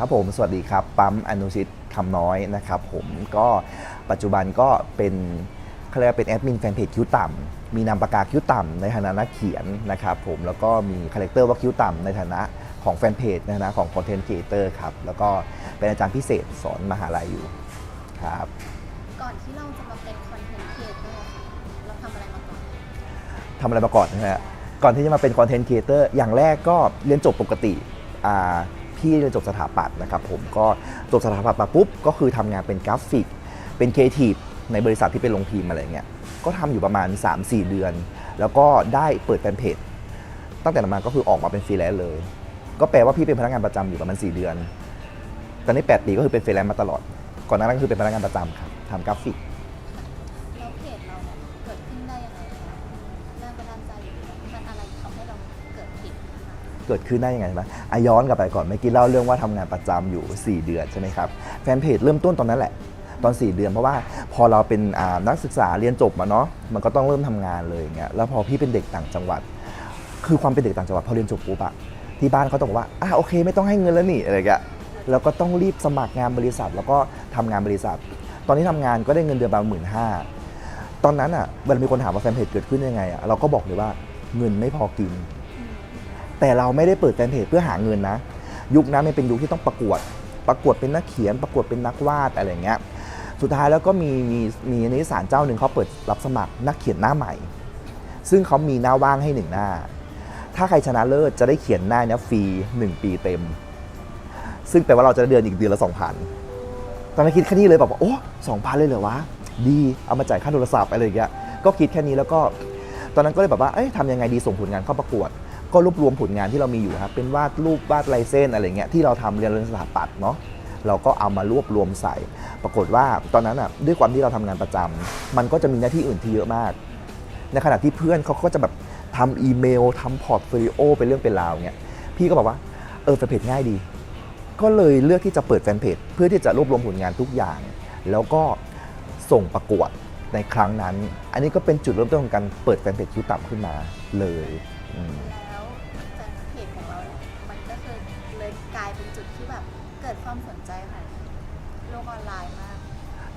ครับผมสวัสดีครับ ปั๊มอนุชิตคำน้อยนะครับ ผมก็ปัจจุบันก็เป็นเขาเรียกว่าเป็นแอดมินแฟนเพจคิ้วต่ำมีนามปากกาคิ้วต่ำในฐานะนักเขียนนะครับผมแล้วก็มีคาแรคเตอร์ว่าคิ้วต่ำในฐานะของแฟนเพจในฐานะของคอนเทนต์ครีเอเตอร์ครับ แล้วก็เป็นอาจารย์พิเศษสอนมหาลัยอยู่ครับ ก่อนที่เราจะมาเป็นคอนเทนต์ครีเอเตอร์ค่ะเราทำอะไรมาก่อนทำอะไรมาก่อนนะฮะก่อนที่จะมาเป็นคอนเทนต์ครีเอเตอร์อย่างแรกก็เรียนจบปกติอ่า พี่เรียนจบสถาปัตย์นะครับผมก็จบสถาปัตย์มาปุ๊บก็คือทำงานเป็นกราฟิก เป็นครีเอทีฟในบริษัทที่เป็นโรงพิมพ์อะไรเงี้ยก็ทำอยู่ประมาณ 3-4 เดือน แล้วก็ได้เปิดแฟนเพจตั้งแต่นั้นมาก็คือออกมาเป็นฟรีแลนซ์เลย ก็แปลว่าพี่เป็นพนักงานประจำอยู่ประมาณ 4 เดือน ตอนนี้ 8 ปีก็คือเป็นฟรีแลนซ์มาตลอด ก่อนหน้านั้นก็คือเป็นพนักงานประจำครับทำกราฟิก เกิดขึ้นได้ยังไงใช่ไหมอะย้อนกลับไปก่อนเมื่อกี้เล่าเรื่องว่าทำงานประจำอยู่ 4 เดือนใช่ไหมครับแฟนเพจเริ่มต้นตอนนั้นแหละตอน 4 เดือนเพราะว่าพอเราเป็นนักศึกษาเรียนจบมาเนาะมันก็ต้องเริ่มทำงานเลยอย่างเงี้ยแล้วพอพี่เป็นเด็กต่างจังหวัด คือความเป็นเด็กต่างจังหวัดพอเรียนจบปุ๊บอะที่บ้านเขาต้องบอกว่าอะโอเค ไม่ต้องให้เงินแล้วนี่อะไรเงี้ยแล้วก็ต้องรีบสมัครงานบริษัท แล้วก็ทำงานบริษัท ตอนที่ทำงานก็ได้เงินเดือนประมาณหมื่นห้าตอนนั้นอะเวลามีคนถามว่าแฟนเพจเกิดขึ้นยังไงอะเราก็บอกเลยว่าเงินไม่พอกิน แต่เราไม่ได้เปิดแฟนเพจเพื่อหาเงินนะ ยุคนั้นมันเป็นยุคที่ต้องประกวด ประกวดเป็นนักเขียน ประกวดเป็นนักวาดอะไรเงี้ย สุดท้ายแล้วก็มีมีมีนิสารเจ้าหนึ่งเขาเปิดรับสมัครนักเขียนหน้าใหม่ ซึ่งเขามีหน้าว่างให้หนึ่งหน้า ถ้าใครชนะเลิศจะได้เขียนหน้านี้ฟรีหนึ่งปีเต็ม ซึ่งแปลว่าเราจะได้เดือนอีกเดือนละสองพันตอนนั้นคิดแค่นี้เลยแบบว่าโอ้สองพันเลยเหรอวะดีเอามาจ่ายค่าโทรศัพท์อะไรอย่างเงี้ยก็คิดแค่นี้แล้วก็ ตอนนั้นก็เลยแบบว่าเอ้ยทำยังไงดีส่งผลงานเข้าประกวด ก็รวบรวมผลงานที่เรามีอยู่ครับเป็นวาดรูปวาดลายเส้นอะไรเงี้ยที่เราทำเรียนเรื่องสถาปัตย์เนาะเราก็เอามารวบรวมใส่ ปรากฏว่าตอนนั้นอะด้วยความที่เราทำงานประจำมันก็จะมีหน้าที่อื่นที่เยอะมาก ในขณะที่เพื่อนเขาก็จะแบบทำอีเมลทำพอร์ตโฟลิโอเป็นเรื่องเป็นราวเงี้ยพี่ก็บอกว่าเออแฟนเพจง่ายดี ก็เลยเลือกที่จะเปิดแฟนเพจเพื่อที่จะรวบรวมผลงานทุกอย่าง แล้วก็ส่งประกวดในครั้งนั้น อันนี้ก็เป็นจุดเริ่มต้นของการเปิดแฟนเพจคิวต่ำขึ้นมาเลยอืม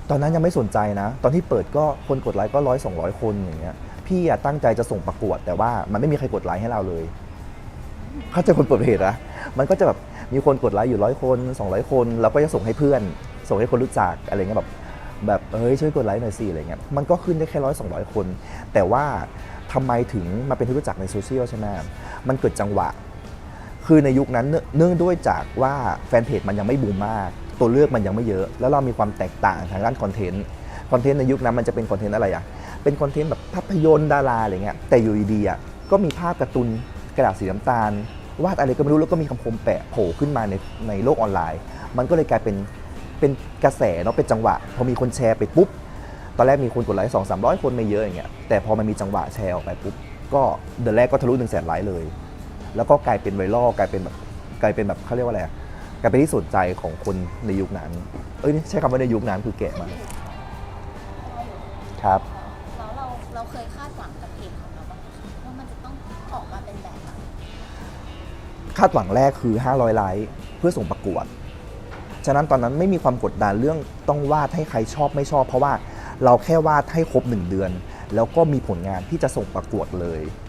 ตอนนั้นยังไม่สนใจนะ ตอนที่เปิดก็คนกดไลค์ก็ร้อยสองร้อยคนอย่างเงี้ย พี่อะตั้งใจจะส่งประกวด แต่ว่ามันไม่มีใครกดไลค์ให้เราเลย เขาใจะคนเปิดเพจนะมันก็จะแบบมีคนกดไลค์อยู่ร้อยคน200 คนเราก็จะส่งให้เพื่อน ส่งให้คนรู้จักอะไรเงี้ยแบบแบบเฮ้ยช่วยกดไลค์หน่อยสิอะไรเงี้ยมันก็ขึ้นได้แค่ร้อยสองร้อยคน แต่ว่าทำไมถึงมาเป็นที่รู้จักในโซเชียลใช่ไหมมันเกิดจังหวะ คือในยุคนั้นเนื่องด้วยจากว่าแฟนเพจมันยังไม่บูมมาก ตัวเลือกมันยังไม่เยอะ แล้วเรามีความแตกต่างทางด้านคอนเทนต์คอนเทนต์ในยุคนั้นมันจะเป็นคอนเทนต์อะไรอะเป็นคอนเทนต์แบบภาพยนตร์ดาราอะไรเงี้ยแต่อยู่ดีๆอะก็มีภาพการ์ตูนกระดาษสีน้ำตาลวาดอะไรก็ไม่รู้แล้วก็มีคำคมแปะโผล่ขึ้นมาในในโลกออนไลน์ มันก็เลยกลายเป็นเป็นกระแสเนาะเป็นจังหวะ พอมีคนแชร์ไปปุ๊บตอนแรกมีคนกดไลค์สองสามร้อยคนไม่เยอะอย่างเงี้ยแต่พอมันมีจังหวะแชร์ออกไปปุ๊บก็เดือนแรกก็ทะลุหนึ่งแสนไลค์เลย แล้วก็กลายเป็นไวรัลกลายเป็นแบบกลายเป็นแบบเขาเรียกว่าอะไร กลายเป็นที่สนใจของคนในยุคนั้น เอ้ยนี่ใช้คำว่าในยุคนั้นคือแก่มากครับ แล้วเราเราเคยคาดหวังกับเพจของเราบ้างไหมคะว่ามันจะต้องออกมาเป็นแบบไหนคาดหวังแรกคือ 500ไลค์เพื่อส่งประกวด ฉะนั้นตอนนั้นไม่มีความกดดันเรื่องต้องวาดให้ใครชอบไม่ชอบ เพราะว่าเราแค่วาดให้ครบ 1 เดือน แล้วก็มีผลงานที่จะส่งประกวดเลยอั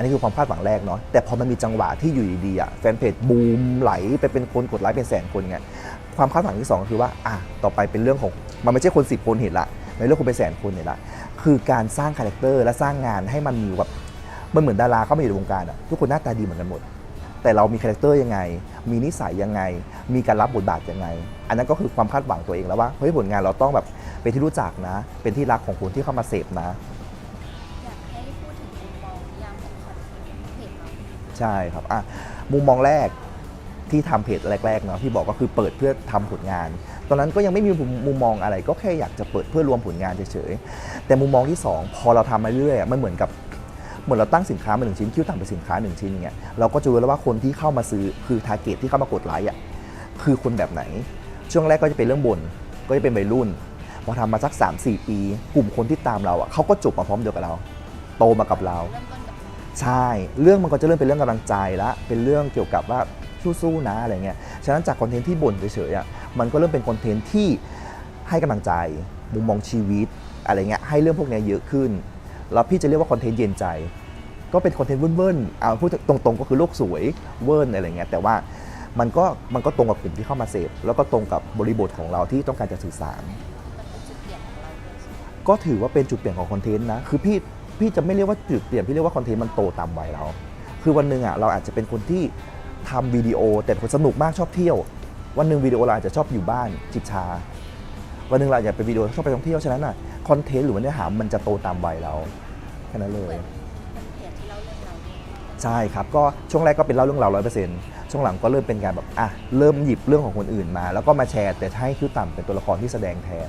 นนี้คือความคาดหวังแรกเนาะแต่พอมันมีจังหวะที่อยู่ดีๆอะแฟนเพจบูมไหลไปเป็นคนกดไลค์เป็นแสนคนไงความคาดหวังที่สองคือว่าอะต่อไปเป็นเรื่องของมันไม่ใช่คนสิบคนเห็นละในเรื่องคนเป็นแสนคนเห็นละคือการสร้างคาแรคเตอร์และสร้างงานให้มันมีแบบมันเหมือนดาราเข้ามาอยู่ในวงการอะทุกคนหน้าตาดีเหมือนกันหมด แต่เรามีคาแรคเตอร์ยังไง มีนิสัยยังไง มีการรับบทบาทยังไง อันนั้นก็คือความคาดหวังตัวเองแล้วว่าเฮ้ยผลงานเราต้องแบบเป็นที่รู้จักนะ เป็นที่รักของคนที่เข้ามาเสพนะ ใช่ครับอะมุมมองแรกที่ทำเพจแรกๆเนาะที่บอกก็คือเปิดเพื่อทำผลงาน ตอนนั้นก็ยังไม่มีมุมมองอะไร ก็แค่อยากจะเปิดเพื่อรวมผลงานเฉยๆแต่มุมมองที่สองพอเราทำมาเรื่อยๆมันเหมือนกับเหมือนเราตั้งสินค้ามาหนึ่งชิ้นคิวต่ำเป็นสินค้าหนึ่งชิ้นอย่างเงี้ยเราก็จะรู้แล้วว่าคนที่เข้ามาซื้อคือทาร์เก็ตที่เข้ามากดไลค์อะคือคนแบบไหน ช่วงแรกก็จะเป็นเรื่องบนก็จะเป็นวัยรุ่นพอทำมาสัก 3-4 ปี กลุ่มคนที่ตามเราอะเขาก็จบมาพร้อมเดียวกับเรา โตมากับเราเใช่ เรื่องมันก็จะเริ่มเป็นเรื่องกำลังใจละเป็นเรื่องเกี่ยวกับว่าสู้ๆนะอะไรเงี้ย ฉะนั้นจากคอนเทนต์ที่บ่นเฉยๆอะ มันก็เริ่มเป็นคอนเทนต์ที่ให้กำลังใจ มุมมองชีวิตอะไรเงี้ย ให้เรื่องพวกนี้เยอะขึ้น แล้วพี่จะเรียกว่าคอนเทนต์เย็นใจ ก็เป็นคอนเทนต์เวิร์นๆเอาพูดตรงๆ ก็คือโลกสวยเวิร์นอะไรเงี้ย แต่ว่ามันก็มันก็ตรงกับกลุ่มที่เข้ามาเสพ แล้วก็ตรงกับบริบทของเราที่ต้องการจะสื่อสาร ก็ถือว่าเป็นจุดเปลี่ยนของคอนเทนต์นะ คือพี่ พี่จะไม่เรียกว่าจุดเปลี่ยนพี่เรียกว่าคอนเทนต์มันโตตามวัยเรา คือวันหนึ่งอะเราอาจจะเป็นคนที่ทำวิดีโอ แต่เป็นคนสนุกมากชอบเที่ยว วันหนึ่งวิดีโอเราอาจจะชอบอยู่บ้านจิบชา วันหนึ่งเราอาจจะเป็นวิดีโอชอบไปท่องเที่ยวฉะนั้นอะคอนเทนต์หรือว่าเนื้อหามันจะโตตามวัยเราแค่นั้นเลเหมืยอนเป็นเพจที่เล่าเรื่องเราด้วยใช่ครับก็ช่วงแรกก็เป็นเล่าเรื่องเราร้อยเปอร์เซ็นต์ช่วงหลังก็เริ่มเป็นการแบบอะเริ่มหยิบเรื่องของคนอื่นมา แล้วก็มาแชร์แต่ให้คือต่ำเป็นตัวละครที่แสดงแทน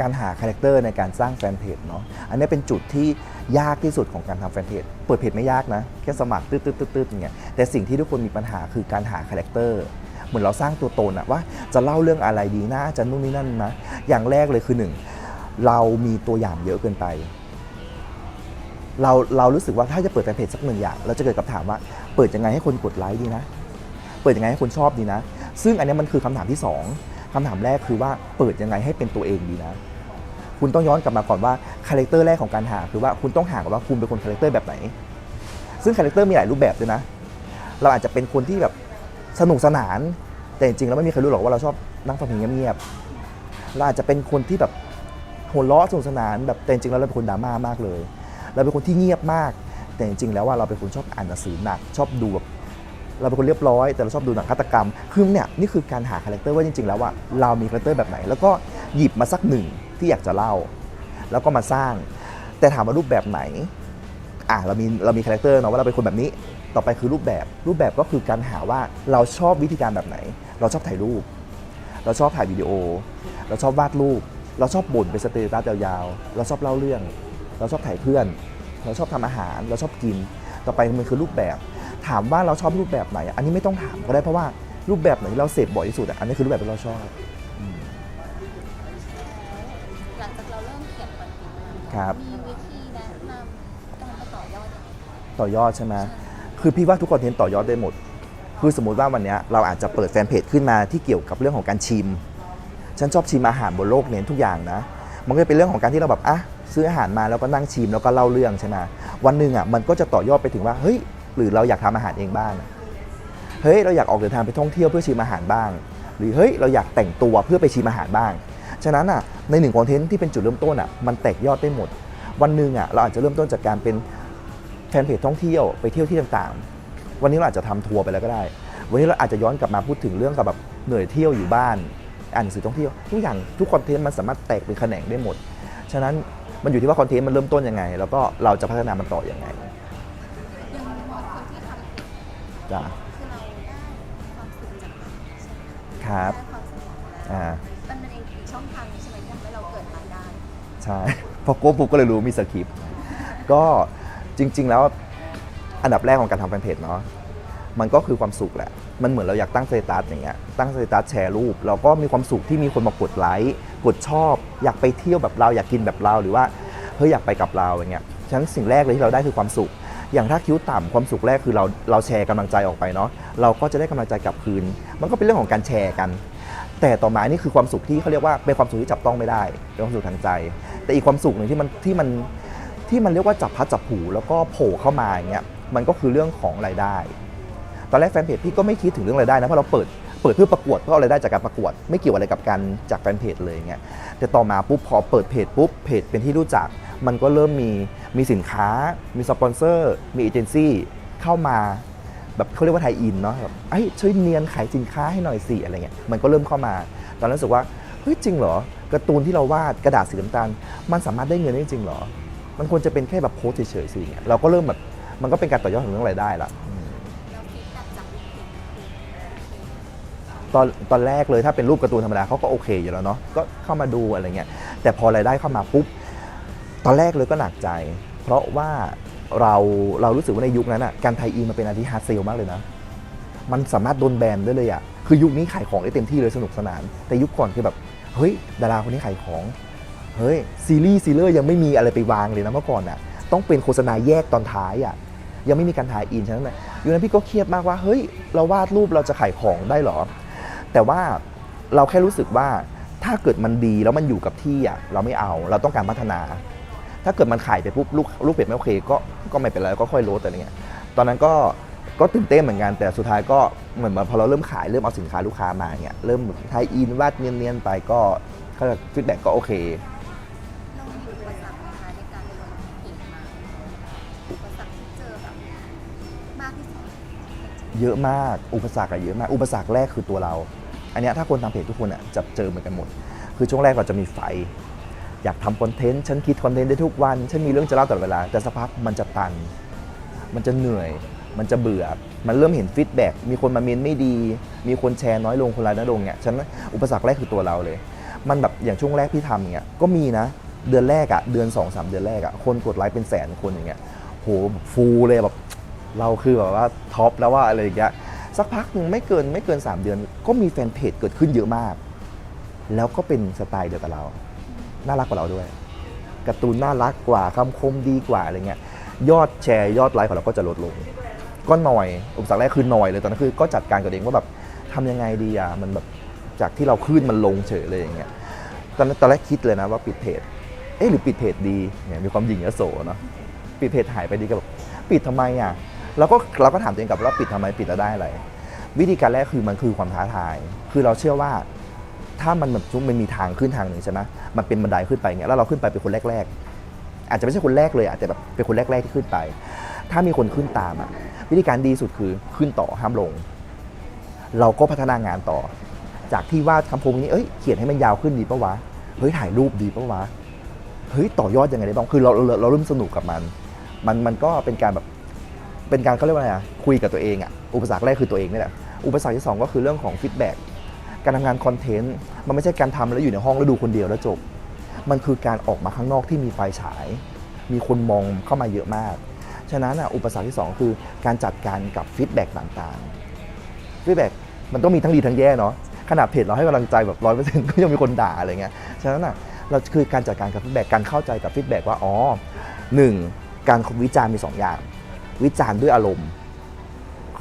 การหาคาแรคเตอร์ในการสร้างแฟนเพจเนาะอันนี้เป็นจุดที่ยากที่สุดของการทำแฟนเพจเปิดเพจไม่ยากนะ แค่สมัครตืดตืดตืดตืดอย่างเงี้ยแต่สิ่งที่ทุกคนมีปัญหาคือการหาคาแรคเตอร์เหมือนเราสร้างตัวตนอะว่าจะเล่าเรื่องอะไรดีนะจะนู่นนี่นั่นนะอย่างแรกเลยคือหนึ่งเรามีตัวอย่างเยอะเกินไปเราเรารู้สึกว่าถ้าจะเปิดแฟนเพจสักหนึ่งอย่าง เราจะเกิดกับถามว่าเปิดยังไงให้คนกดไลค์ดีนะ เปิดยังไงให้คนชอบดีนะ ซึ่งอันนี้มันคือคำถามที่สอง คำถามแรกคือว่าเปิดยังไงให้เป็นตัวเองดีนะ คุณต้องย้อนกลับมาก่อนว่าคาแรคเตอร์แรกของการหาคือว่าคุณต้องหาก่อนว่าคุณเป็นคนคาแรคเตอร์แบบไหน ซึ่งคาแรคเตอร์มีหลายรูปแบบด้วยนะ เราอาจจะเป็นคนที่แบบสนุกสนาน แต่จริงๆแล้วไม่มีใครรู้หรอกว่าเราชอบนั่งฟังเพลงเงียบๆเราอาจจะเป็นคนที่แบบหัวเราะสนุกสนานแบบแต่จริงๆแล้วเราเป็นคนดราม่ามากเลย เราเป็นคนที่เงียบมาก แต่จริงๆแล้วว่าเราเป็นคนชอบอ่านหนังสือหนัก ชอบดูแบบ เราเป็นคนเรียบร้อย แต่เราชอบดูหนังฆาตกรรม คือเนี่ยนี่คือการหาคาแรคเตอร์ว่าจริงๆ แล้วว่าเรามีคาแรคเตอร์แบบไหน แล้วก็หยิบมาสักหนึ่งที่อยากจะเล่า แล้วก็มาสร้าง แต่ถามว่ารูปแบบไหนอะเรามีเรามีคาแรคเตอร์เนาะว่าเราเป็นคนแบบนี้ ต่อไปคือรูปแบบ รูปแบบก็คือการหาว่าเราชอบวิธีการแบบไหน เราชอบถ่ายรูป เราชอบถ่ายวิดีโอ เราชอบวาดรูป เราชอบบ่นเป็นสเตตัสยาวๆ เราชอบเล่าเรื่อง เราชอบถ่ายเพื่อน เราชอบทำอาหาร เราชอบกิน ต่อไปมันคือรูปแบบ ถามว่าเราชอบรูปแบบไหน อันนี้ไม่ต้องถามก็ได้เพราะว่ารูปแบบไหนที่เราเสพบ่อยที่สุดอะอันนี้คือรูปแบบที่เราชอบหลังจากเราเริ่มเขียนคอนเทนต์มาครับ มีวิธีแนะนำการไปต่อยอดยังไงต่อยอดใช่ไหมคือพี่ว่าทุกคอนเทนต์ต่อยอดได้หมด คือสมมุติว่าวันเนี้ยเราอาจจะเปิดแฟนเพจขึ้นมาที่เกี่ยวกับเรื่องของการชิม ฉันชอบชิมอาหารบนโลกเน้นทุกอย่างนะ มันก็จะเป็นเรื่องของการที่เราแบบอะซื้ออาหารมาแล้วก็นั่งชิมแล้วก็เล่าเรื่องใช่ไหมวันหนึ่งอะมันก็จะต่อยอดไปถึงว่าเฮ้ย หรือเราอยากทำอาหารเองบ้างเฮ้ยเราอยากออกเดินทางไปท่องเที่ยวเพื่อชิมอาหารบ้าง หรือเฮ้ยเราอยากแต่งตัวเพื่อไปชิมอาหารบ้าง ฉะนั้นอะในหนึ่งคอนเทนต์ที่เป็นจุดเริ่มต้นอะมันแตกยอดได้หมด วันหนึ่งอะเราอาจจะเริ่มต้นจากการเป็นแฟนเพจท่องเที่ยวไปเที่ยวที่ต่างๆ วันนี้เราอาจจะทำทัวร์ไปแล้วก็ได้ วันนี้เราอาจจะย้อนกลับมาพูดถึงเรื่องกับแบบเหนื่อยเที่ยวอยู่บ้านอ่านหนังสือท่องเที่ยวทุกอย่างทุกคอนเทนต์มันสามารถแตกเป็นแขนงได้หมด ฉะนั้นมันอยู่ที่ว่าคอนเทนต์มันเริ่มต้นยังไง แล้วก็เราจะพัฒนามันต่อยังไง จจ้ะคือเราได้ความสุขจากมันใช่ไหมคะครับได้ความสนุกแล้วอ่ามันเป็นอีกช่องทางหนึงใช่ไหมที่ทำให้เราเกิดรายได้ใช่พอโก้ปุ๊บก็เลยรู้มีสคริปต์ก็จริง ๆ แล้วอันดับแรกของการทำแฟนเพจเนาะมันก็คือความสุขแหละ มันเหมือนเราอยากตั้งสเตตัสอย่างเงี้ย ตั้งสเตตัสแชร์รูป เราก็มีความสุขที่มีคนมากดไลค์ กดชอบ อยากไปเที่ยวแบบเรา อยากกินแบบเรา หรือว่า เฮ้ยอยากไปกับเราอย่างเงี้ย ฉะนั้นสิ่งแรกเลยที่เราได้คือความสุข อย่างถ้าคิ้วต่ำความสุขแรกคือเราเราแชร์กำลังใจออกไปเนาะเราก็จะได้กำลังใจกลับคืน มันก็เป็นเรื่องของการแชร์กัน แต่ต่อมานี่คือความสุขที่เขาเรียกว่าเป็นความสุขที่จับต้องไม่ได้เป็นความสุขทางใจ แต่อีกความสุขหนึ่งที่มันที่มันที่มันเรียกว่าจับพัดจับผูแล้วก็โผล่เข้ามาอย่างเงี้ยมันก็คือเรื่องของรายได้ ตอนแรกแฟนเพจพี่ก็ไม่คิดถึงเรื่องรายได้นะเพราะเราเปิดเปิดเพื่อประกวดเพื่อเอารายได้จากการประกวด ไม่เกี่ยวอะไรกับการจากแฟนเพจเลยเงี้ยแต่ต่อมาปุ๊บพอเปิดเพจปุ๊บเพจเป็นที่รู้จัก มันก็เริ่มมีมีสินค้า มีสปอนเซอร์ มีเอเจนซี่เข้ามาแบบเขาเรียกว่าไทยอินเนาะแบบเอ้ยช่วยเนียนขายสินค้าให้หน่อยสิอะไรเงี้ยมันก็เริ่มเข้ามา ตอนนั้นรู้สึกว่าเฮ้ยจริงเหรอการ์ตูนที่เราวาดกระดาษสีน้ำตาล มันสามารถได้เงินได้จริงเหรอ มันควรจะเป็นแค่แบบโพสต์เฉยๆสิเงี้ยเราก็เริ่มแบบมันก็เป็นการต่อยอดของเรื่องรายได้ละเราฟีดแบ็กจากลูกเพจคือตอนตอนแรกเลยถ้าเป็นรูปการ์ตูนธรรมดาเขาก็โอเคอยู่แล้วเนาะก็เข้ามาดูอะไรเงี้ยแต่พอรายได้เข้ามาปุ๊บ ตอนแรกเลยก็หนักใจ เพราะว่าเราเรารู้สึกว่าในยุคนั้นอะการไทยอินมันเป็นอะไรที่ฮาร์ดเซลมากเลยนะ มันสามารถโดนแบนได้เลยอะคือยุคนี้ขายของได้เต็มที่เลยสนุกสนาน แต่ยุคก่อนคือแบบเฮ้ยดาราคนนี้ขายของเฮ้ยซีรีส์ซีเลอร์ยังไม่มีอะไรไปวางเลยนะเมื่อก่อนอะต้องเป็นโฆษณาแยกตอนท้ายอะยังไม่มีการถ่ายอินฉะนั้นนะยุคนั้นพี่ก็เครียดมากว่าเฮ้ยเราวาดรูปเราจะขายของได้หรอ แต่ว่าเราแค่รู้สึกว่าถ้าเกิดมันดีแล้วมันอยู่กับที่อะเราไม่เอาเราต้องการพัฒนา ถ้าเกิดมันขายไปปุ๊บลูกลูกเป็ดไม่โอเคก็ก็ไม่เป็นไรก็ค่อยลดอะไรเงี้ยตอนนั้นก็ก็ตื่นเต้นเหมือนกันแต่สุดท้ายก็เหมือนพอเราเริ่มขายเริ่มเอาสินค้าลูกค้ามาเงี้ยเริ่มไทยอินวาดเนียนๆไปก็ก็ฟีดแบ็กก็โอเคเรามีอุปสรรคที่เจอแบบมากที่สุดเยอะมากอุปสรรคอะเยอะมากอุปสรรคแรกคือตัวเรา อันนี้ถ้าคนทำเพจทุกคนอะจะเจอเหมือนกันหมด คือช่วงแรกเราจะมีไฟ อยากทำคอนเทนต์ฉันคิดคอนเทนต์ได้ทุกวัน ฉันมีเรื่องจะเล่าตลอดเวลา แต่สักพักมันจะตัน มันจะเหนื่อย มันจะเบื่อ มันเริ่มเห็นฟีดแบ็กมีคนมาเมนไม่ดี มีคนแชร์น้อยลงคนไลค์น้อยลงเนี่ยฉันอุปสรรคแรกคือตัวเราเลย มันแบบอย่างช่วงแรกพี่ทำเนี่ยก็มีนะเดือนแรกอะเดือน2อสเดือนแรกอะคนกดไลค์เป็นแสนคนอย่างเงี้ยโหฟูลเลยแบบเราคือแบบว่าท็อปแล้วว่าอะไรอย่างเงี้ยสักพักหนึ่งไม่เกินไม่เกิน 3 เดือน ก็มีแฟนเพจเกิดขึ้นเยอะมาก แล้วก็เป็นสไตล์เดียวกับเรา น่ารักกว่าเราด้วยการ์ตูนน่ารักกว่าคำคมดีกว่าอะไรเงี้ยยอดแชร์ยอดไลค์ของเราก็จะลดลง ก็หน่อยอุปสรรคแรกคือหน่อยเลยตอนนั้นคือก็จัดการกับเองว่าแบบทำยังไงดีอะมันแบบจากที่เราขึ้นมันลงเฉยเลยอย่างเงี้ยตอนนั้นตอนแรกคิดเลยนะว่าปิดเพจเอ๊ะหรือปิดเพจดีเนี่ยมีความหยิ่งยโสเนาะปิดเพจหายไปดีก็แบบปิดทำไมอะเราก็เราก็ถามตัวเองกับว่าปิดทำไมปิดแล้วได้อะไรวิธีการแรกคือมันคือความท้าทาย คือเราเชื่อว่า ถ้ามันแบบมันมีทางขึ้นทางหนึ่งใช่ไหมมันเป็นบันไดขึ้นไปเงี้ยแล้วเราขึ้นไปเป็นคนแรก ๆ อาจจะไม่ใช่คนแรกเลยอาจจะแบบเป็นคนแรก ๆที่ขึ้นไป ถ้ามีคนขึ้นตามอะวิธีการดีสุดคือขึ้นต่อห้ามลง เราก็พัฒนางานต่อ จากที่วาดคำพงนี้เอ้ยเขียนให้มันยาวขึ้นดีปะวะเฮ้ยถ่ายรูปดีปะวะเฮ้ยต่อยอดยังไงได้บ้างคือเราเราเราเริ่มสนุกกับมัน มันมันก็เป็นการแบบเป็นการเขาเรียกว่าอะไรอะคุยกับตัวเองอะอุปสรรคแรกคือตัวเองนี่แหละอุปสรรคที่สองก็คือเรื่องของฟีดแบ็ก การทำงานคอนเทนต์มันไม่ใช่การทำแล้วอยู่ในห้องแล้วดูคนเดียวแล้วจบ มันคือการออกมาข้างนอกที่มีไฟฉาย มีคนมองเข้ามาเยอะมาก ฉะนั้นอุปสรรคที่ 2 คือการจัดการกับฟีดแบ็กต่างๆฟีดแบ็กมันต้องมีทั้งดีทั้งแย่เนาะขนาดเพจเราให้กำลังใจแบบร้อยเปอร์เซ็นต์ก็ยังมีคนด่าอะไรเงี้ย ฉะนั้นอะเราคือการจัดการกับฟีดแบ็กการเข้าใจกับฟีดแบ็กว่าอ๋อหนึ่งการวิจารณ์มีสองอย่าง วิจารณ์ด้วยอารมณ์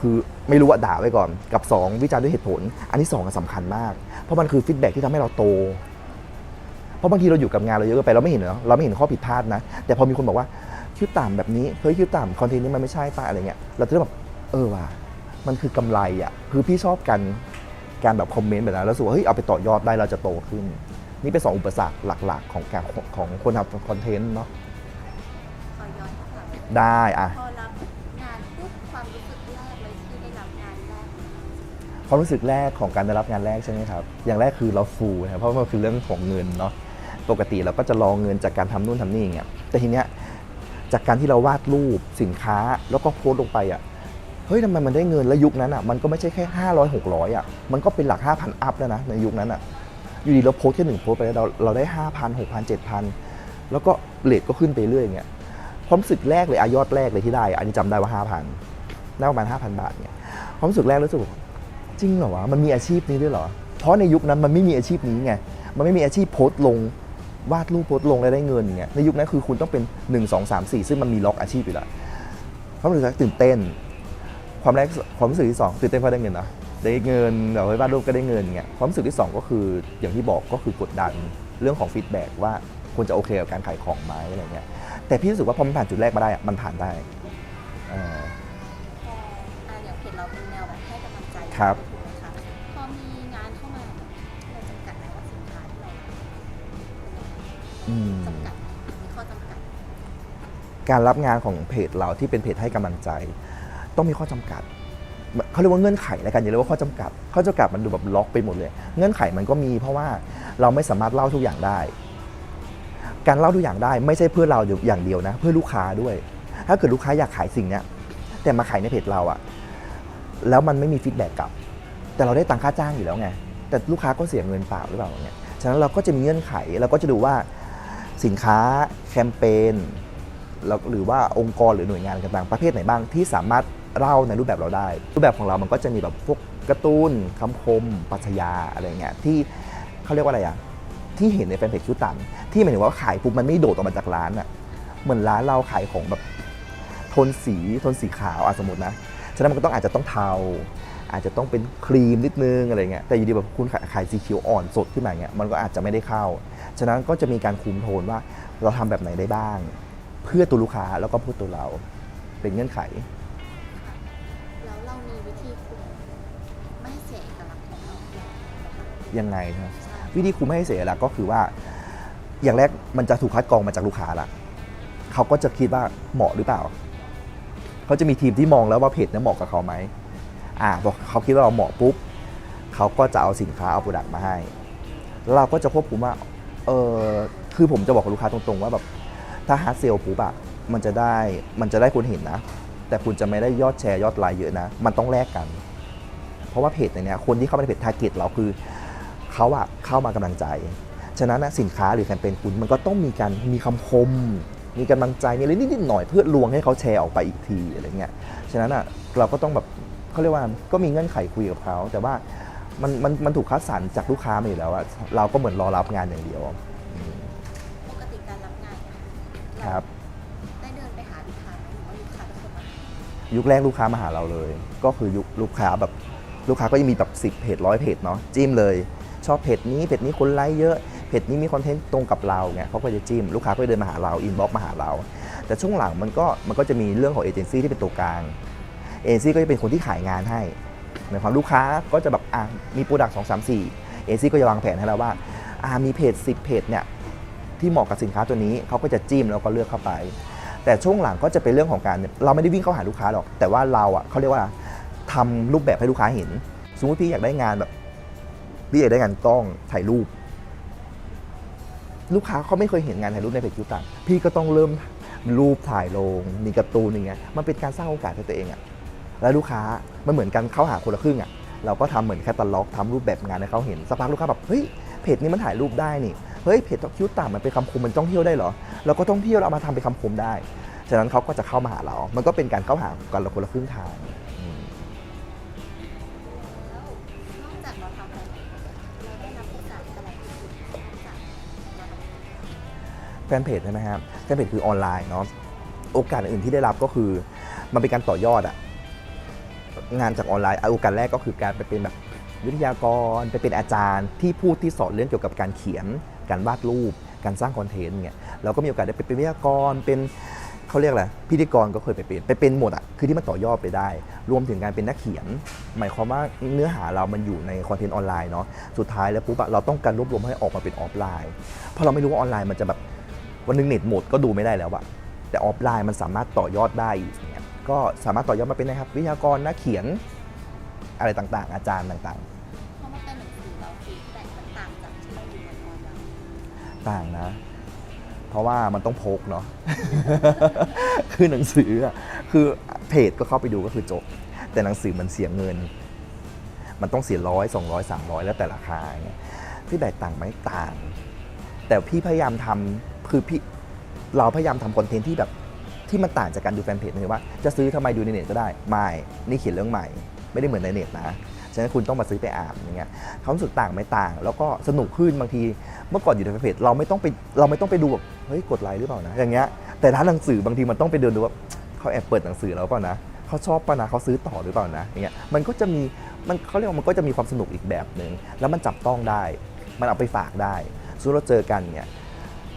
คือไม่รู้ว่าด่าไว้ก่อน กับ 2 วิจารณ์ด้วยเหตุผล อันที่2องสำคัญมาก เพราะมันคือฟีดแบ็กที่ทำให้เราโต เพราะบางทีเราอยู่กับงานเราเยอะเกินไปเราไม่เห็นเนาะเราไม่เห็นข้อผิดพลาดนะ แต่พอมีคนบอกว่าคิวต่ำแบบนี้เฮ้ยคิวต่ำคอนเทนต์นี้มันไม่ใช่ป่ะอะไรเงี้ยเราจะได้แบบเออว่ะมันคือกำไรอะคือพี่ชอบกันการแบบคอมเมนต์แบบนั้นแล้วรู้สึกว่าเฮ้ยเอาไปต่อยอดได้เราจะโตขึ้น นี่เป็นสองอุปสรรคหลัก ๆ ของการของคนทำคอนเทนต์เนาะ ขอย้อนกลับไปได้อะ พอ ความรู้สึกแรกของการได้รับงานแรกใช่ไหมครับ อย่างแรกคือเราฟูนะครับ เพราะว่ามันคือเรื่องของเงินเนาะ ปกติเราก็จะรอเงินจากการทำนู่นทำนี่อย่างเงี้ย แต่ทีเนี้ยจากการที่เราวาดรูปสินค้าแล้วก็โพสต์ลงไปอะ เฮ้ยทำไมมันได้เงินแล้วยุคนั้นอะ มันก็ไม่ใช่แค่ 500 600 อะ มันก็เป็นหลัก 5,000 อัพแล้วนะในยุคนั้นอะ อยู่ดีเราโพสต์แค่หนึ่งโพสต์ไปแล้วเราเราได้ 5,000 6,000 7,000 แล้วก็เลทก็ขึ้นไปเรื่อยอย่างเงี้ย ความรู้สึกแรกเลยอายอดแรกเลยที่ได้อะอันนี้จำได้ว่า 5,000ได้ประมาณ5,000 บาทเนี่ยความรู้สึกแรกรู้สึกว่า จริงเหรอวะมันมีอาชีพนี้ด้วยเหรอ เพราะในยุคนั้นมันไม่มีอาชีพนี้ไงมันไม่มีอาชีพโพสต์ลงวาดรูปโพสต์ลงแล้วได้เงินอย่างเงี้ยในยุคนั้นคือคุณต้องเป็น 1 2 3 4 ซึ่งมันมีล็อกอาชีพอยู่แล้วความรู้สึกตื่นเต้น ความแรกความรู้สึกที่สองตื่นเต้นเพราะได้เงินนะได้เงินแบบวาดรูปก็ได้เงินเงี้ยความรู้สึกที่สองก็คืออย่างที่บอกก็คือกดดันเรื่องของฟีดแบ็กว่าควรจะโอเคกับการขายของไหมอะไรเงี้ยแต่พี่รู้สึกว่าพอมันผ่านจุดแรกมาได้อะมันผ่านได้ ครับถูกไหมคะพอมีงานเข้ามาเราจำกัดไหมว่าสินค้าที่เราอืม จำกัดมีข้อจำกัด การรับงานของเพจเราที่เป็นเพจให้กำลังใจ ต้องมีข้อจำกัด เขาเรียกว่าเงื่อนไขแล้วกันอย่าเรียกว่าข้อจำกัด ข้อจำกัดมันดูแบบล็อกไปหมดเลย เงื่อนไขมันก็มีเพราะว่าเราไม่สามารถเล่าทุกอย่างได้ การเล่าทุกอย่างได้ไม่ใช่เพื่อเราอย่างเดียวนะ เพื่อลูกค้าด้วย ถ้าเกิดลูกค้าอยากขายสิ่งเนี้ยแต่มาขายในเพจเราอะ แล้วมันไม่มีฟีดแบ็กกลับ แต่เราได้ตังค่าจ้างอยู่แล้วไง แต่ลูกค้าก็เสียเงินเปล่าหรือเปล่าเนี่ยฉะนั้นเราก็จะมีเงื่อนไขเราก็จะดูว่าสินค้าแคมเปญหรือว่าองค์กรหรือหน่วยงานต่างๆประเภทไหนบ้างที่สามารถเล่าในรูปแบบเราได้ รูปแบบของเรามันก็จะมีแบบพวกการ์ตูนคำคมปรัชญาอะไรเงี้ยที่เขาเรียกว่าอะไรอะที่เห็นในแฟนเพจคิวตันที่หมายถึงว่าขายปุ๊บมันไม่โดดออกมาจากร้านอะเหมือนร้านเราขายของแบบโทนสีโทนสีขาวอะสมมตินะ ฉะนั้นมันก็ต้องอาจจะต้องเทา อาจจะต้องเป็นครีมนิดนึงอะไรเงี้ยแต่อยู่ดีแบบคุณขายขายสีเขียวอ่อนสดขึ้นมาเงี้ยมันก็อาจจะไม่ได้เข้า ฉะนั้นก็จะมีการคุมโทนว่าเราทำแบบไหนได้บ้าง เพื่อตัวลูกค้าแล้วก็เพื่อตัวเราเป็นเงื่อนไขแล้วเรามีวิธีคุมไม่ให้เสียเอกลักษณ์ของเรายังไงนะใช่วิธีคุมไม่ให้เสียหลักก็คือว่า อย่างแรกมันจะถูกคัดกรองมาจากลูกค้าละเขาก็จะคิดว่าเหมาะหรือเปล่า เขาจะมีทีมที่มองแล้วว่าเพจเนี้เหมาะกับเขาไหมอ่าพอเขาคิดว่าเราเหมาะปุ๊บเขาก็จะเอาสินค้าเอาโปรดักต์มาให้แล้วเราก็จะควบคุมว่าเออคือผมจะบอกกับลูกค้าตรงๆ ว่าแบบถ้าฮาร์ดเซลปุ๊บอะมันจะได้มันจะได้คนเห็นนะ แต่คุณจะไม่ได้ยอดแชร์ยอดไลค์เยอะนะ มันต้องแลกกัน เพราะว่าเพจในเนี้ยคนที่เข้ามาในเพจทาร์เก็ตเราคือเขาอะเข้ามากำลังใจ ฉะนั้นนะสินค้าหรือแคมเปญคุณมันก็ต้องมีการมีคำคม มีกำลังใจมีอะไรนิดๆหน่อยๆเพื่อลวงให้เขาแชร์ออกไปอีกทีอะไรเงี้ยฉะนั้นอะเราก็ต้องแบบเขาเรียกว่าก็มีเงื่อนไขคุยกับเขา แต่ว่ามันมันมันถูกคัดสรรจากลูกค้ามาอยู่แล้วอะเราก็เหมือนรอรับงานอย่างเดียวอืมปกติการรับงานเนี่ยครับ ได้เดินไปหาลูกค้าไหมหรือว่าลูกค้าเป็นคนมาหายุคแรกลูกค้ามาหาเราเลย ก็คือยุคลูกค้าแบบลูกค้าก็จะมีแบบสิบเพจร้อยเพจเนาะจิ้มเลย ชอบเพจนี้เพจนี้คนไลค์เยอะเพ จนี้มีคอนเทนต์ตรงกับเราเนี่ยเขาก็จะจิ้มลูกค้าก็จะเดินมาหาเราอินบ็อกมาหาเรา แต่ช่วงหลังมันก็มันก็จะมีเรื่องของเอเจนซี่ที่เป็นตัวกลางเอเจนซี่ก็จะเป็นคนที่ขายงานให้หมายความลูกค้าก็จะแบบอะมีโปรดักต์สองสามสี่เอเจนซี่ก็จะวางแผนให้เราว่าอะมีเพจสิบเพจเนี่ยที่เหมาะกับสินค้าตัวนี้เขาก็จะจิ้มแล้วก็เลือกเข้าไป แต่ช่วงหลังก็จะเป็นเรื่องของการเราไม่ได้วิ่งเข้าหาลูกค้าหรอก แต่ว่าเราอะเขาเรียกว่าทำรูปแบบให้ลูกค้าเห็น สมมติพี่อยากได้งานแบบพี่อยากได้งานกล้องถ่ายรูป ลูกค้าเขาไม่เคยเห็นงานถ่ายรูปในเพจคิวตันพี่ก็ต้องเริ่มรูปถ่ายลง มีการ์ตูนอย่างเงี้ยมันเป็นการสร้างโอกาสให้ตัวเองอะแล้วลูกค้ามันเหมือนกันเข้าหาคนละครึ่งอะเราก็ทำเหมือนแคตตาล็อกทำรูปแบบงานให้เขาเห็นสักพักลูกค้าแบบเฮ้ยเพจนี้มันถ่ายรูปได้นี่เฮ้ยเพจคิวตันมันเป็นคำคมมันต้องเที่ยวได้เหรอเราก็ต้องเที่ยวเราเอามาทำเป็นคำคมได้ ฉะนั้นเขาก็จะเข้ามาหาเรา มันก็เป็นการเข้าหากันละคนละครึ่งทาง แฟนเพจใช่ไหมครับแฟนเพจคือออนไลน์เนาะโอกาสอื่นที่ได้รับก็คือมันเป็นการต่อยอดอะงานจากออนไลน์โอกาสแรกก็คือการไปเป็นแบบวิทยากรไปเป็นอาจารย์ที่พูดที่สอนเรื่องเกี่ยวกับการเขียน การวาดรูป การสร้างคอนเทนต์เนี่ยเราก็มีโอกาสได้ไปเป็นวิทยากรเป็นเขาเรียกอะไรพิธีกรก็เคยไปเป็นไปเป็นหมดอะคือที่มันต่อยอดไปได้ รวมถึงการเป็นนักเขียน หมายความว่าเนื้อหาเรามันอยู่ในคอนเทนต์ออนไลน์เนาะสุดท้ายแล้วปุ๊บอะเราต้องการรวบรวมให้ออกมาเป็นออฟไลน์เพราะเราไม่รู้ว่าออนไลน์มันจะแบบ วันหนึงเน็ตหมดก็ดูไม่ได้แล้วอะแต่ออฟไลน์มันสามารถต่อยอดได้อีกอย่างเงี้ยก็สามารถต่อยอดมาเป็นนะครับ วิทยากรนักเขียนอะไรต่างๆ อาจารย์ต่างเพราะมันเป็นหนังสือเราฟีดแบ็กมันต่างจากที่เราอยู่บนออนไลน์ๆต่างนะ เพราะว่ามันต้องพกเนาะคือหนังสืออะคือเพจก็เข้าไปดูก็คือจบ แต่หนังสือมันเสียเงิน มันต้องเสียร้อยสองร้อยสามร้อยแล้วแต่ราคาเงี้ยที่แตกต่างไหมต่าง แต่พี่พยายามทำ คือพี่เราพยายามทำคอนเทนต์ที่แบบที่มันต่างจากการดูแฟนเพจคือว่าจะซื้อทำไมดูในเน็ตก็ได้ไม่นี่เขียนเรื่องใหม่ ไม่ได้เหมือนในเน็ตนะฉะนั้นคุณต้องมาซื้อไปอ่านอย่างเงี้ยเขามรู้สึกต่างไม่ต่าง แล้วก็สนุกขึ้นบางที เมื่อก่อนอยู่ในแฟนเพจเราไม่ต้องไปเราไม่ต้องไปดูแบบเฮ้ยกดไลค์หรือเปล่านะอย่างเงี้ยแต่ร้านหนังสือบางทีมันต้องไปเดินดูว่าเขาแอบเปิดหนังสือแล้วเปล่านะเขาชอบป่ะนะเขาซื้อต่อหรือเปล่านะอย่างเงี้ยมันก็จะมีมันเขาเรียกว่ามันก็จะมีความสนุกอีกแบบหนึ่งแล้วมันจับต้องได้ มันเอาไปฝากได้สมมุติเราเจอกันเนี่ย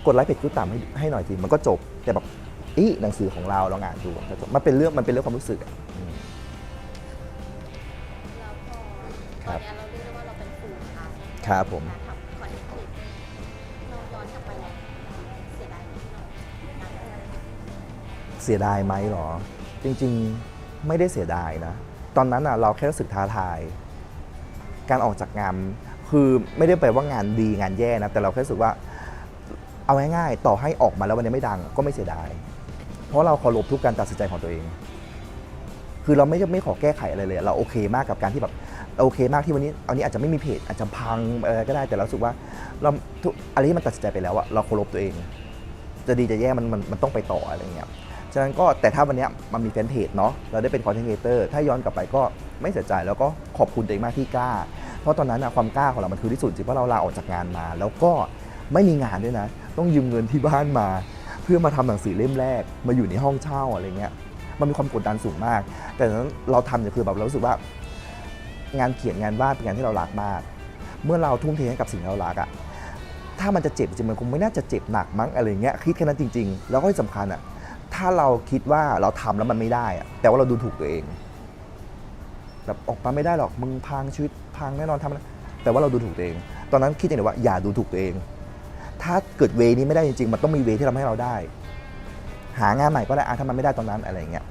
กดไลค์เพจคู่ตามให้ให้หน่อยทีมันก็จบแต่แบบอีหนังสือของเราเราอ่านดูมันก็จบมันเป็นเรื่องมันเป็นเรื่องความรู้สึกอะอืม แล้วพอคตรัอบนเนี้ยเราเรียกได้ว่าเราเป็นฟูลคลาสครับผมการทำคอนเทนต์เราย้อนกลับไปเราเสียดายไหมที่เรางานอะไรเสียดายไหมหรอ จริงๆไม่ได้เสียดายนะ ตอนนั้นอะเราแค่รู้สึกท้าทาย การออกจากงานคือไม่ได้แปลว่างานดีงานแย่นะ แต่เราแค่รู้สึกว่า เอาง่ายๆ ต่อให้ออกมาแล้ววันนี้ไม่ดังก็ไม่เสียดาย เพราะเราเคารพทุกการตัดสินใจของตัวเอง คือเราไม่ไม่ขอแก้ไขอะไรเลย เราโอเคมากกับการที่แบบเราโอเคมากที่วันนี้อันนี้อาจจะไม่มีเพจอาจจะพังอะไรก็ได้แต่เราสึกว่าเราทุกอะไรที่มันตัดสินใจไปแล้วอะเราเคารพตัวเอง จะดีจะแย่มันมันมันต้องไปต่ออะไรเงี้ยฉะนั้นก็แต่ถ้าวันเนี้ยมันมีแฟนเพจเนาะเราได้เป็นคอนเทนต์เอเตอร์ถ้าย้อนกลับไปก็ไม่เสียใจแล้วก็ขอบคุณตัวเองมากที่กล้า เพราะตอนนั้นนะความกล้าของเรามันคือที่สุดจริงเพราะเราลาออกจากงานมา แล้วก็ ไม่มีงานด้วยนะ ต้องยืมเงินที่บ้านมา เพื่อมาทำหนังสือเล่มแรก มาอยู่ในห้องเช่าอะไรเงี้ยมันมีความกดดันสูงมาก แต่นั้นเราทำเนี่ยคือแบบเรารู้สึกว่างานเขียนงานวาดเป็นงานที่เรารักมาก เมื่อเราทุ่มเทให้กับสิ่งที่เรารักอะถ้ามันจะเจ็บจริงมันคงไม่น่าจะเจ็บหนักมั้งอะไรเงี้ยคิดแค่นั้นจริง ๆ แล้วก็ที่สำคัญอะถ้าเราคิดว่าเราทำแล้วมันไม่ได้อะแต่ว่าเราดูถูกตัวเองแบบออกมาไม่ได้หรอกมึงพังชีวิตพังแน่นอนทำแต่ว่าเราดูถูกตัวเอง ตอนนั้นคิดอย่างเดียวว่าอย่าดูถูกตัวเอง ถ้าเกิดเวนี้ไม่ได้จริงๆ มันต้องมีเวที่ทำให้เราได้ หางานใหม่ก็ได้อะถ้ามันไม่ได้ตอนนั้นอะไรอย่างเงี้ย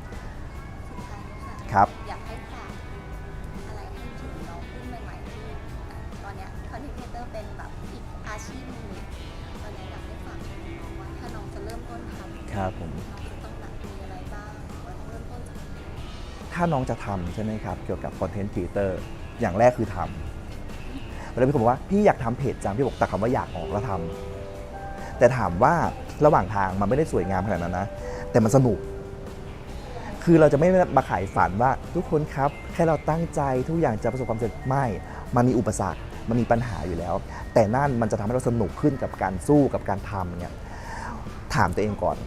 สุดท้ายค่ะครับ อยากให้ฝากอะไรให้ถึงน้องรุ่นใหม่ๆที่ตอนเนี้ยคอนเทนต์ครีเอเตอร์เป็นแบบอีกอาชีพหนึงตอนเนี้ยอยากให้ฝากถึงน้องว่าถ้าน้องจะเริ่มต้นทำครับผม น้องจะต้องแบบมีอะไรบ้างหรือว่าต้องเริ่มต้นจากไหนถ้าน้องจะทำใช่ไหมครับ เกี่ยวกับคอนเทนต์ครีเอเตอร์อย่างแรกคือทำแล้วมีคนบอกว่าพี่อยากทำเพจจังพี่บอกแต่คำว่าอยากออกแล้วทำ แต่ถามว่าระหว่างทางมันไม่ได้สวยงามขนาดนั้นนะ แต่มันสนุก คือเราจะไม่มาขายฝันว่าทุกคนครับ แค่เราตั้งใจทุกอย่างจะประสบความสำเร็จไม่มันมีอุปสรรค มันมีปัญหาอยู่แล้ว แต่นั่นมันจะทำให้เราสนุกขึ้นกับการสู้กับการทำเนี่ยถามตัวเองก่อน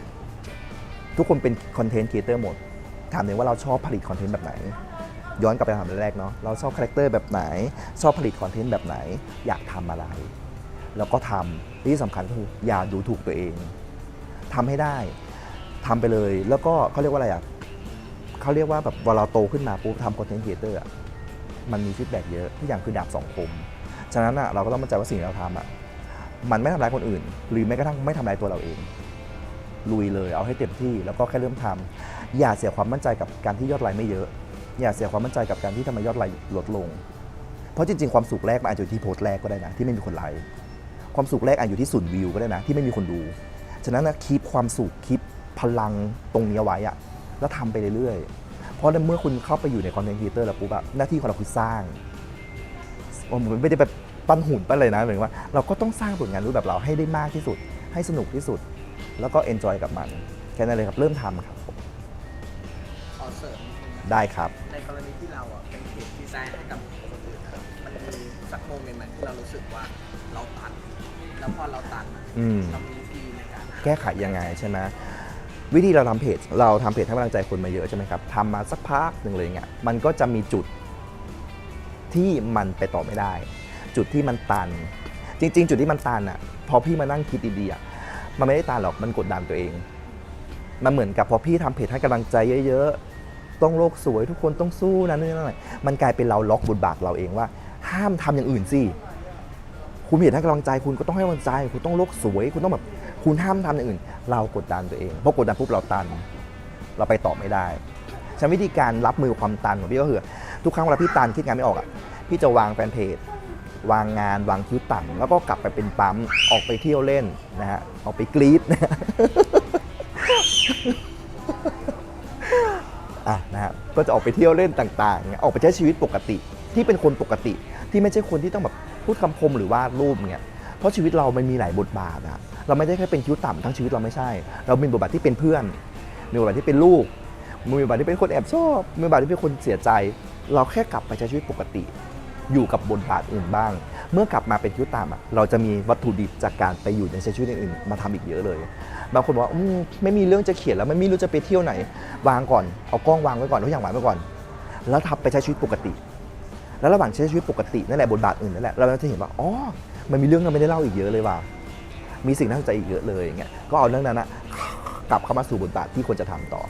ทุกคนเป็นคอนเทนต์ครีเอเตอร์หมด ถามเองว่าเราชอบผลิตคอนเทนต์แบบไหนย้อนกลับไปถามแรกๆเนาะเราชอบคาแรคเตอร์แบบไหน ชอบผลิตคอนเทนต์แบบไหน อยากทำอะไร แล้วก็ทำที่สำคัญก็คืออย่าดูถูกตัวเองทำให้ได้ทำไปเลย แล้วก็เขาเรียกว่าอะไรอะเขาเรียกว่าแบบเวลาเราโตขึ้นมาปุ๊บทำคอนเทนต์ครีเอเตอร์มันมีฟีดแบ็กเยอะทุกอย่างคือดาบสองคม ฉะนั้นอะเราก็ต้องมั่นใจว่าสิ่งที่เราทำอะมันไม่ทำร้ายคนอื่น หรือแม้กระทั่งไม่ทำร้ายตัวเราเอง ลุยเลยเอาให้เต็มที่แล้วก็แค่เริ่มทำอย่าเสียความมั่นใจกับการที่ยอดไลค์ไม่เยอะ อย่าเสียความมั่นใจกับการที่ทำไมยอดไลค์ลดลง เพราะจริงๆความสุขแรกมันอาจจะอยู่ที่โพสต์แรกก็ได้นะที่ไม่มีคนไลค์ ความสุขแรกอาจอยู่ที่ศูนย์วิวก็ได้นะ ที่ไม่มีคนดู ฉะนั้นนะคีปความสุขคีปพลังตรงนี้เอาไว้อะแล้วทำไปเรื่อยๆ เพราะในเมื่อคุณเข้าไปอยู่ในคอนเทนต์ครีเอเตอร์แล้วปุ๊บอะหน้าที่ของเราคือสร้างมันไม่ได้แบบปั้นหุ่นปั้นเลยนะหมายถึงว่าเราก็ต้องสร้างผลงานรูปแบบเราให้ได้มากที่สุด ให้สนุกที่สุด แล้วก็เอนจอยกับมัน แค่นั้นเลยครับ เริ่มทำครับผมขอเสริมนิดนึงนะได้ครับ ในกรณีที่เราอะเป็นเพจดีไซน์ให้กับคนอื่นนะครับมันมีสักโมเมนต์ไหนที่เรารู้สึกว่าเราตัน แล้วพอเราตันอะอืม เรามีวิธีในการแก้ไขยังไงใช่ไหมวิธีเราทำเพจเราทำเพจให้กำลังใจคนมาเยอะใช่ไหมครับทำมาสักพักหนึ่งเลยเงี้ยมันก็จะมีจุดที่มันไปต่อไม่ได้ จุดที่มันตัน จริง ๆ จุดที่มันตันอะพอพี่มานั่งคิดดีๆอะมันไม่ได้ตันหรอกมันกดดันตัวเอง มันเหมือนกับพอพี่ทำเพจให้กำลังใจเยอะๆต้องโลกสวยทุกคนต้องสู้นะนี่นั่นนมันกลายเป็นเราล็อกบทบาทเราเองว่า ห้ามทำอย่างอื่นสิ คุณเห็นให้กำลังใจ คุณก็ต้องให้กำลังใจ คุณต้องโลกสวย คุณต้องแบบคุณห้ามทำอย่างอื่น เรากดดันตัวเองเพราะกดดันปุ๊บเราตัน เราไปต่อไม่ได้ฉันวิธีการรับมือความตันของพี่ก็คือทุกครั้งเวลาพี่ตันคิดงานไม่ออกอะพี่จะวางแฟนเพจวางงานวางคิวต่ำแล้วก็กลับไปเป็นปั๊มออกไปเที่ยวเล่นนะฮะออกไปกรี๊ดนะฮะอะนะฮะก็จะออกไปเที่ยวเล่นต่างๆเงี้ยออกไปใช้ชีวิตปกติที่เป็นคนปกติที่ไม่ใช่คนที่ต้องแบบ พูดคำคมหรือวาดรูปเงี้ยเพราะชีวิตเรามันมีหลายบทบาทอะเราไม่ได้แค่เป็นคิ้วต่ำทั้งชีวิตเราไม่ใช่ เรามีบทบาทที่เป็นเพื่อน มีบทบาทที่เป็นลูก มีบทบาทที่เป็นคนแอบชอบมีบทบาทที่เป็นคนเสียใจ เราแค่กลับไปใช้ชีวิตปกติ อยู่กับบทบาทอื่นบ้าง เมื่อกลับมาเป็นคิ้วต่ำอะเราจะมีวัตถุดิบจากการไปอยู่ในใช้ชีวิตอื่นๆมาทำอีกเยอะเลย บางคนบอกว่าอืมไม่มีเรื่องจะเขียนแล้วไม่มีรู้จะไปเที่ยวไหน วางก่อนเอากล้องวางไว้ก่อนทุกอย่างวางไว้ก่อน แล้วทับไปใช้ชีวิตปกติ แล้วระหว่างใช้ชีวิตปกตินั่นแหละบทบาทอื่นนั่นแหละเราจะเห็นว่าอ๋อมันมีเรื่องเราไม่ได้เล่าอีกเยอะเลยว่ะมีสิ่งน่าสนใจอีกเยอะเลยอย่างเงี้ยก็เอาเรื่องนั้นนะกลับเข้ามาสู่บทบาทที่ควรจะทำต่อ